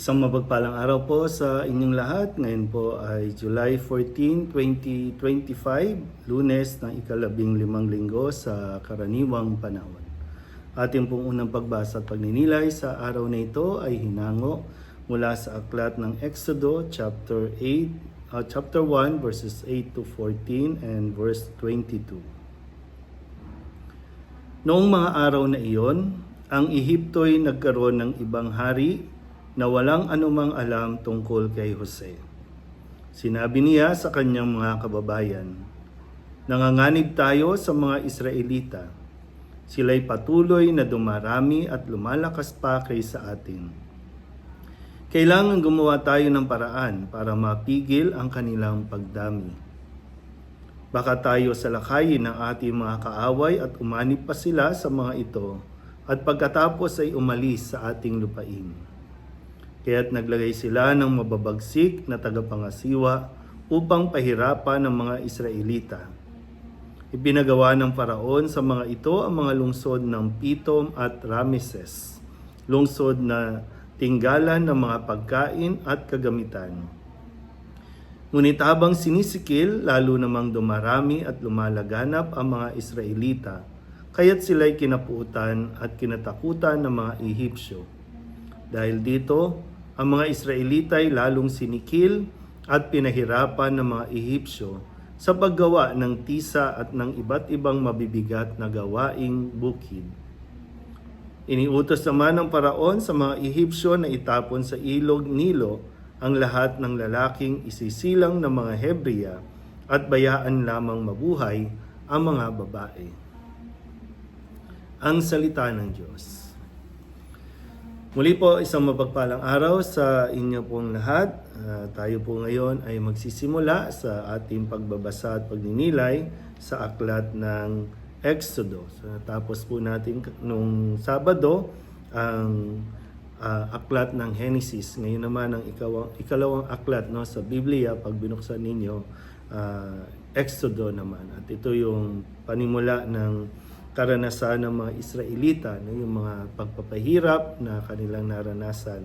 Isang mapagpalang araw po sa inyong lahat. Ngayon po ay July 14, 2025, lunes ng ikalabing limang linggo sa karaniwang panahon. Ating pong unang pagbasa at pagninilay sa araw na ito ay hinango mula sa aklat ng Exodo chapter 8, uh, chapter 1 verses 8 to 14 and verse 22. Noong mga araw na iyon, ang Ehipto'y nagkaroon ng ibang hari na walang anumang alam tungkol kay Jose. Sinabi niya sa kanyang mga kababayan, Nanganganib tayo sa mga Israelita. Sila'y patuloy na dumarami at lumalakas pa kaysa atin. Kailangan gumawa tayo ng paraan para mapigil ang kanilang pagdami. Baka tayo salakayin ng ating mga kaaway at umanib pa sila sa mga ito at pagkatapos ay umalis sa ating lupain. Kaya't naglagay sila ng mababagsik na tagapangasiwa upang pahirapan ng mga Israelita. Ipinagawa ng paraon sa mga ito ang mga lungsod ng Pitom at Rameses, lungsod na tinggalan ng mga pagkain at kagamitan. Ngunit habang sinisikil, lalo namang dumarami at lumalaganap ang mga Israelita, kaya't sila'y kinapuutan at kinatakutan ng mga Ehipsyo. Dahil dito, ang mga Israelita ay lalong sinikil at pinahirapan ng mga Ehipsyo sa paggawa ng tisa at ng iba't ibang mabibigat na gawaing bukid. Iniutos naman ng paraon sa mga Ehipsyo na itapon sa ilog Nilo ang lahat ng lalaking isisilang ng mga Hebreya at bayaan lamang mabuhay ang mga babae. Ang salita ng Diyos. Muli po, isang mapagpalang araw sa inyo pong lahat. Ah, tayo po ngayon ay magsisimula sa ating pagbabasa at pagninilay sa aklat ng Exodo. So, natapos po natin nung Sabado ang ah, aklat ng Genesis. Ngayon naman ang ikawang, ikalawang aklat no, sa Biblia, pag binuksan ninyo, ah, Exodo naman. At ito yung panimula ng karanasan ng mga Israelita, no, yung mga pagpapahirap na kanilang naranasan.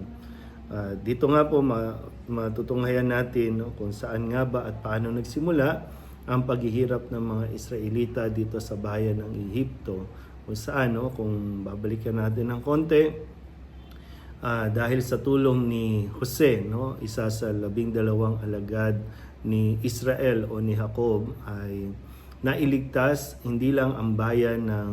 Ah, dito nga po ma- matutunghayan natin no, kung saan nga ba at paano nagsimula ang paghihirap ng mga Israelita dito sa bayan ng Ehipto. Kung saan, no, kung babalikan natin ng konti, Ah, dahil sa tulong ni Jose, no, isa sa labing dalawang alagad ni Israel o ni Jacob ay nailigtas hindi lang ang bayan ng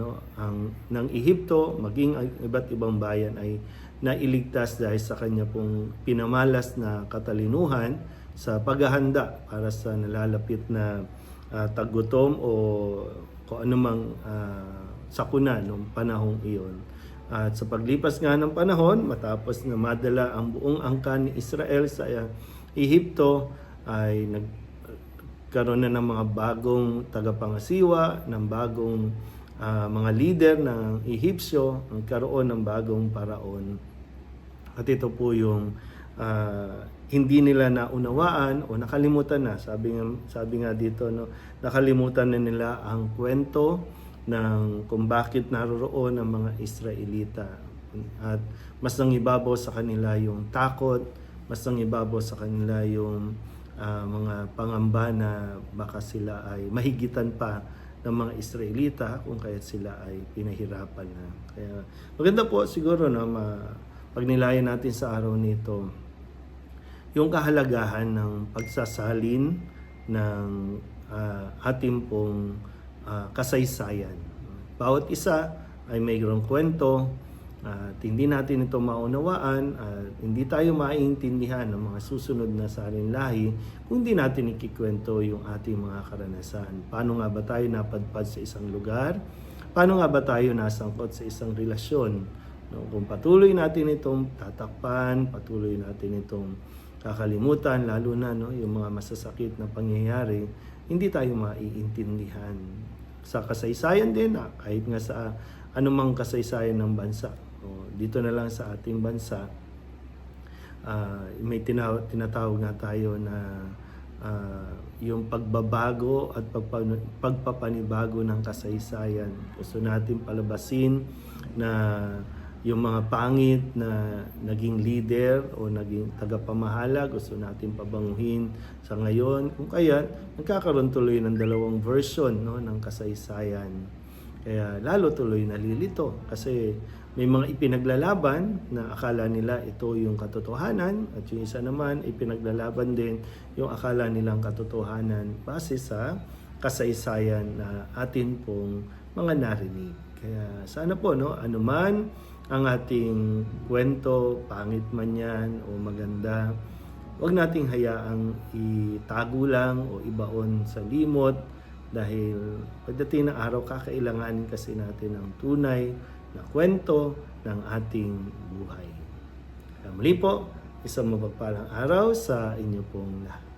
no ang ng Ehipto maging iba't ibang bayan ay nailigtas dahil sa kanya pong pinamalas na katalinuhan sa paghahanda para sa nalalapit na ah, taggutom o kung anumang uh, sakuna noong panahong iyon. At sa paglipas nga ng panahon, matapos na madala ang buong angkan ni Israel sa uh, Ehipto, ay nagkaroon na ng mga bagong tagapangasiwa, ng bagong ah, mga leader ng Ehipsyo, nagkaroon ng bagong paraon. At ito po yung ah, hindi nila naunawaan o nakalimutan na. Sabi nga, sabi nga dito, no, nakalimutan na nila ang kwento ng kung bakit naroroon ang mga Israelita. At mas nangibabaw sa kanila yung takot, mas nangibabaw sa kanila yung ah, mga pangamba na baka sila ay mahigitan pa ng mga Israelita kung kaya sila ay pinahirapan na. Kaya maganda po siguro no, ma, pagnilayan natin sa araw nito yung kahalagahan ng pagsasalin ng ah, ating pong ah, kasaysayan. Bawat isa ay mayroong kwento at hindi natin ito maunawaan at hindi tayo maiintindihan ng mga susunod na salin lahi kung hindi natin ikikwento yung ating mga karanasan. Paano nga ba tayo napadpad sa isang lugar? Paano nga ba tayo nasangkot sa isang relasyon? No, kung patuloy natin itong tatakpan, patuloy natin itong kakalimutan, lalo na no, yung mga masasakit na pangyayari, hindi tayo maiintindihan. Sa kasaysayan din, ah, kahit nga sa anumang kasaysayan ng bansa. Dito na lang sa ating bansa, ah, may tina- tinatawag nga tayo na ah, yung pagbabago at pagpa- pagpapanibago ng kasaysayan. Gusto natin palabasin na yung mga pangit na naging leader o naging tagapamahala, gusto natin pabanguhin sa ngayon. Kung kaya, nagkakaroon tuloy ng dalawang version no, ng kasaysayan. Kaya lalo tuloy nalilito kasi may mga ipinaglalaban na akala nila ito yung katotohanan at yung isa naman ipinaglalaban din yung akala nilang katotohanan base sa kasaysayan na atin pong mga narinig. Kaya sana po no, anuman ang ating kwento, pangit man yan o maganda, huwag nating hayaang itago lang o ibaon sa limot dahil pagdating ng araw kakailanganin kasi natin ng tunay na kwento ng ating buhay. Kaya muli po, isang mapagpalang araw sa inyo pong lahat.